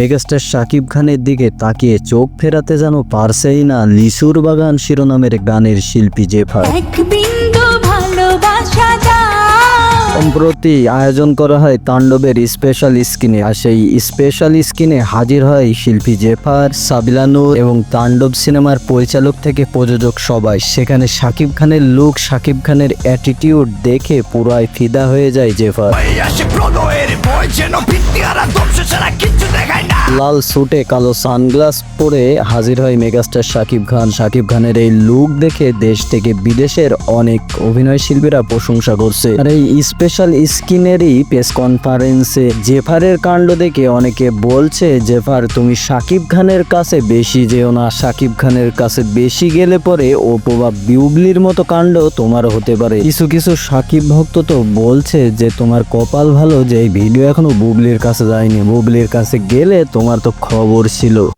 Megastar Shakib খানের দিকে তাকিয়ে চোখ ফেরাতে যেন পারছেই না লিসুর বাগান শিরোনামের গানের শিল্পী জেফার। সম্প্রতি আয়োজন করা হয় তাণ্ডবের স্পেশাল স্ক্রিনে আর সেই স্পেশাল স্ক্রিনে হাজির হয় শিল্পী জেফার সাবিলানু এবং তাণ্ডব সিনেমার পরিচালক থেকে প্রযোজক সবাই। সেখানে শাকিব খানের লুক, শাকিব খানের অ্যাটিটিউড দেখে পুরাই ফিদা হয়ে যায় জেফার। লাল সুটে কালো সানগ্লাস পরে হাজির হয় মেগাস্টার শাকিব খান। শাকিব খানের এই লুক দেখে দেশ থেকে বিদেশের অনেক অভিনয় শিল্পীরা প্রশংসা করছে। আর এই স্পেশাল স্কিনেরই প্রেস কনফারেন্সে জেফারের কাণ্ড দেখে অনেকে বলছে, জেফার, তুমি শাকিব খানের কাছে বেশি যেও না। শাকিব খানের কাছে বেশি গেলে পরে ও প্রভাব বিউবলির মতো কাণ্ড তোমার হতে পারে। কিছু কিছু সাকিব ভক্ত তো বলছে যে, তোমার কপাল ভালো যে, এই ভিডিও এখনও বুবলির কাছে যায়নি। বুবলির কাছে গেলে তোমার তো খবর ছিল।